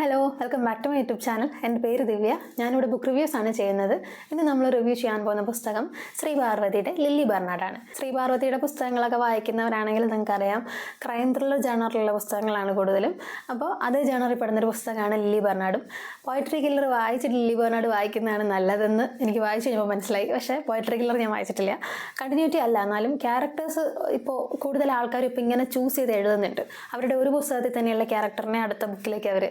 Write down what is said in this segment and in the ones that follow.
Welcome back to my YouTube channel എന്റെ പേര് ദിവ്യ. ഞാനിവിടെ ബുക്ക് റിവ്യൂസ് ആണ് ചെയ്യുന്നത്. ഇന്ന് നമ്മൾ റിവ്യൂ ചെയ്യാൻ പോകുന്ന പുസ്തകം ശ്രീ പാർവതിയുടെ ലില്ലി ബർണാഡാണ്. ശ്രീ പാർവതിയുടെ പുസ്തകങ്ങളൊക്കെ വായിക്കുന്നവരാണെങ്കിൽ നിങ്ങൾക്കറിയാം ക്രൈം ത്രില്ലർ ജേണറിലുള്ള പുസ്തകങ്ങളാണ് കൂടുതലും. അപ്പോൾ അതേ ജേണറിൽ പെടുന്നൊരു പുസ്തകമാണ് ലില്ലി ബർണാഡും. പോയട്രി കില്ലർ വായിച്ചിട്ട് ലില്ലി ബർണാഡ് വായിക്കുന്നതാണ് നല്ലതെന്ന് എനിക്ക് വായിച്ചു കഴിഞ്ഞപ്പോൾ മനസ്സിലായി. പക്ഷേ പോയട്രി കില്ലർ ഞാൻ വായിച്ചിട്ടില്ല. കണ്ടിന്യൂറ്റി അല്ല എന്നാലും ക്യാരക്ടേഴ്സ് ഇപ്പോൾ കൂടുതൽ ആൾക്കാർ ഇപ്പോൾ ഇങ്ങനെ ചൂസ് ചെയ്ത് എഴുതുന്നുണ്ട്. അവരുടെ ഒരു പുസ്തകത്തിൽ തന്നെയുള്ള ക്യാരക്ടറിനെ അടുത്ത ബുക്കിലേക്ക് അവർ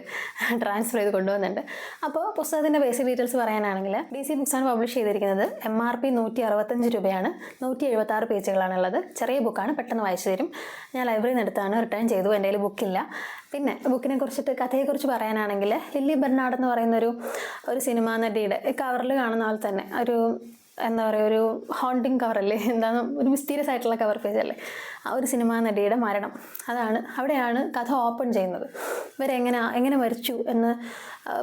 ട്രാൻസ്ഫർ ചെയ്ത് കൊണ്ടുവന്നുണ്ട് അപ്പോൾ പുസ്തകത്തിന്റെ ബേസിക് ഡീറ്റെയിൽസ് പറയാനാണെങ്കിൽ ഡി സി ബുക്സാണ് പബ്ലിഷ് ചെയ്തിരിക്കുന്നത്. എം ആർ പി നൂറ്റി അറുപത്തഞ്ച് രൂപയാണ്. നൂറ്റി എഴുപത്തി ആറ് പേജുകളാണുള്ളത്. ചെറിയ ബുക്കാണ് പെട്ടെന്ന് വായിച്ചു തരും. ഞാൻ ലൈബ്രറിയിൽ നിന്ന് എടുത്താണ് റിട്ടേൺ ചെയ്തു. എന്റെ കയ്യിൽ ബുക്കില്ല പിന്നെ ബുക്കിനെ കുറിച്ചിട്ട് കഥയെക്കുറിച്ച് പറയാനാണെങ്കിൽ ലില്ലി ബെർണാഡ് എന്ന് പറയുന്ന ഒരു ഒരു സിനിമാ നടിയുടെ കവറിൽ കാണുന്ന പോലെ തന്നെ ഒരു എന്താ പറയുക ഒരു ഹോണ്ടിങ് കവറല്ലേ എന്താണ് ഒരു മിസ്റ്റീരിയസ് ആയിട്ടുള്ള കവർ പേജ് അല്ലേ? ആ ഒരു സിനിമാ നടിയുടെ മരണം. അതാണ് അവിടെയാണ് കഥ ഓപ്പൺ ചെയ്യുന്നത്. ഇവരെങ്ങനെ എങ്ങനെ മരിച്ചു എന്ന്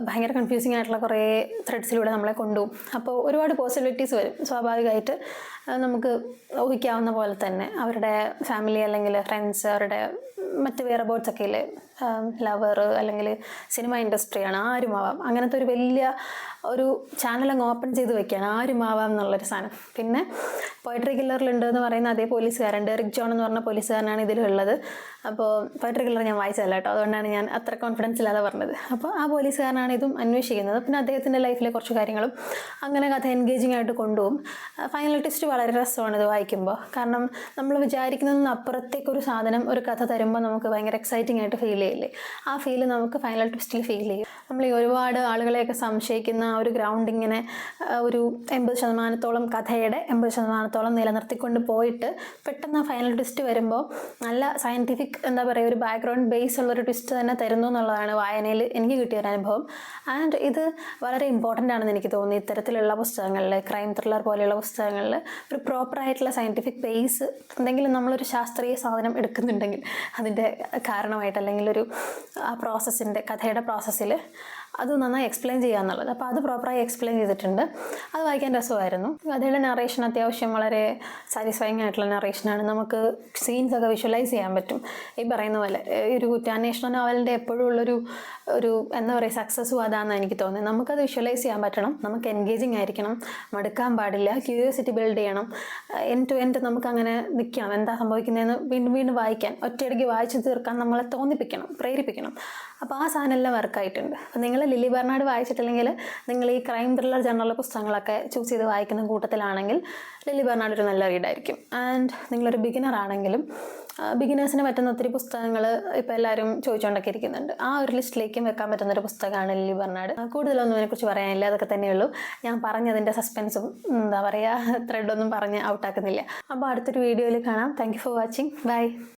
ഭയങ്കര കൺഫ്യൂസിങ് ആയിട്ടുള്ള കുറേ ത്രെഡ്സിലൂടെ നമ്മളെ കൊണ്ടുപോകും. അപ്പോൾ ഒരുപാട് പോസിബിലിറ്റീസ് വരും. സ്വാഭാവികമായിട്ട് നമുക്ക് ഊഹിക്കാവുന്ന പോലെ തന്നെ അവരുടെ ഫാമിലി അല്ലെങ്കിൽ ഫ്രണ്ട്സ് അവരുടെ മറ്റ് വേറെ ബോർഡ്സ് ഒക്കെ ഇല്ലേ? ലവർ അല്ലെങ്കിൽ സിനിമ ഇൻഡസ്ട്രിയാണ് ആരുമാവാം അങ്ങനത്തെ ഒരു വലിയ ഒരു ചാനൽ അങ്ങ് ഓപ്പൺ ചെയ്ത് വെക്കുകയാണ് ആരുമാവാം എന്നുള്ളൊരു സാധനം. പിന്നെ പോയട്രി കില്ലറിലുണ്ട് എന്ന് പറയുന്ന അതേ പോലീസുകാരൻ ഡെറിക് ജോൺ എന്ന് പറഞ്ഞ പോലീസുകാരനാണ് ഇതിലുള്ളത്. അപ്പോൾ പോയട്രി കില്ലർ ഞാൻ വായിച്ചതല്ല കേട്ടോ അതുകൊണ്ടാണ് ഞാൻ അത്ര കോൺഫിഡൻസ് ഇല്ലാതെ പറഞ്ഞത്. അപ്പോൾ ആ പോലീസുകാരനാണ് ഇതും അന്വേഷിക്കുന്നത്. പിന്നെ അദ്ദേഹത്തിന്റെ ലൈഫിലെ കുറച്ച് കാര്യങ്ങളും അങ്ങനെ കഥ എൻഗേജിങ് ആയിട്ട് കൊണ്ടുപോകും. ഫൈനൽ ടെസ്റ്റ് വളരെ രസമാണ് ഇത് വായിക്കുമ്പോൾ. കാരണം നമ്മൾ വിചാരിക്കുന്നതിന് അപ്പുറത്തേക്കൊരു സാധനം ഒരു കഥ തരുമ്പോൾ നമുക്ക് ഭയങ്കര എക്സൈറ്റിംഗ് ആയിട്ട് ഫീൽ ചെയ്യില്ലേ? ആ ഫീൽ നമുക്ക് ഫൈനൽ ട്വിസ്റ്റിൽ ഫീൽ ചെയ്യും. നമ്മൾ ഈ ഒരുപാട് ആളുകളെയൊക്കെ സംശയിക്കുന്ന ഒരു ഗ്രൗണ്ടിങ്ങിനെ ഒരു എൺപത് ശതമാനത്തോളം കഥയുടെ എൺപത് ശതമാനത്തോളം നിലനിർത്തിക്കൊണ്ട് പോയിട്ട് പെട്ടെന്ന് ഫൈനൽ ട്വിസ്റ്റ് വരുമ്പോൾ നല്ല സയന്റിഫിക് എന്താ പറയുക ഒരു ബാക്ക്ഗ്രൗണ്ട് ബേസ് ഉള്ളൊരു ട്വിസ്റ്റ് തന്നെ തരുന്നു എന്നുള്ളതാണ് വായനയിൽ എനിക്ക് കിട്ടിയ ഒരു അനുഭവം. ആൻഡ് ഇത് വളരെ ഇമ്പോർട്ടന്റ് ആണെന്ന് എനിക്ക് തോന്നി ഇത്തരത്തിലുള്ള പുസ്തകങ്ങളിൽ ക്രൈം ത്രില്ലർ പോലെയുള്ള പുസ്തകങ്ങളിൽ ഒരു പ്രോപ്പറായിട്ടുള്ള സയന്റിഫിക് ബേസ് എന്തെങ്കിലും നമ്മളൊരു ശാസ്ത്രീയ സാധനം എടുക്കുന്നുണ്ടെങ്കിൽ അതിന്റെ കാരണമായിട്ട് അല്ലെങ്കിൽ ഒരു ആ പ്രോസസ്സിന്റെ കഥയുടെ പ്രോസസ്സിൽ അത് നന്നായി എക്സ്പ്ലെയിൻ ചെയ്യുക എന്നുള്ളത്. അപ്പോൾ അത് പ്രോപ്പറായി എക്സ്പ്ലെയിൻ ചെയ്തിട്ടുണ്ട്. അത് വായിക്കാൻ രസമായിരുന്നു. കഥയുടെ നറേഷൻ അത്യാവശ്യം വളരെ സാറ്റിസ്ഫൈങ് ആയിട്ടുള്ള നറേഷനാണ് നമുക്ക് സീൻസ് ഒക്കെ വിഷ്വലൈസ് ചെയ്യാൻ പറ്റും. ഈ പറയുന്ന പോലെ ഒരു കുറ്റാന്വേഷണ നോവലിന്റെ എപ്പോഴും ഉള്ളൊരു ഒരു എന്താ പറയുക സക്സസ്സും അതാണെന്ന് എനിക്ക് തോന്നുന്നത്. നമുക്കത് വിഷ്വലൈസ് ചെയ്യാൻ പറ്റണം. നമുക്ക് എൻഗേജിങ് ആയിരിക്കണം. മടുക്കാൻ പാടില്ല. ക്യൂരിയോസിറ്റി ബിൽഡ് ചെയ്യണം. എൻ ടു എൻഡ് നമുക്ക് അങ്ങനെ നിൽക്കണം എന്താ സംഭവിക്കുന്നതെന്ന് വീണ്ടും വീണ്ടും വായിക്കാൻ. ഒറ്റയടിക്ക് വായിച്ചു തീർക്കാൻ നമ്മളെ തോന്നിപ്പിക്കണം. പ്രേരിപ്പിക്കണം. അപ്പോൾ ആ സാധനം എല്ലാം വർക്കായിട്ടുണ്ട്. അപ്പോൾ നിങ്ങൾ ലില്ലി ബെർണാഡ് വായിച്ചിട്ടില്ലെങ്കിൽ നിങ്ങൾ ഈ ക്രൈം ത്രില്ലർ ജനറൽ പുസ്തകങ്ങളൊക്കെ ചൂസ് ചെയ്ത് വായിക്കുന്ന കൂട്ടത്തിലാണെങ്കിൽ ലില്ലി ബെർണാഡ് ഒരു നല്ല റീഡായിരിക്കും ആൻഡ് നിങ്ങളൊരു ബിഗിനർ ആണെങ്കിലും ബിഗിനേഴ്സിന് പറ്റുന്ന ഒത്തിരി പുസ്തകങ്ങൾ ഇപ്പോൾ എല്ലാവരും ചോദിച്ചുകൊണ്ടൊക്കെ ഇരിക്കുന്നുണ്ട്. ആ ഒരു ലിസ്റ്റിലേക്കും വെക്കാൻ പറ്റുന്ന ഒരു പുസ്തകമാണ് ലില്ലി ബെർണാഡ്. കൂടുതലൊന്നും അതിനെക്കുറിച്ച് പറയാനില്ല അതൊക്കെ തന്നെയുള്ളൂ. ഞാൻ പറഞ്ഞതിന്റെ സസ്പെൻസും എന്താ പറയുക ത്രെഡൊന്നും പറഞ്ഞ് ഔട്ടാക്കുന്നില്ല അപ്പോൾ അടുത്തൊരു വീഡിയോയിൽ കാണാം. Thank for watching bye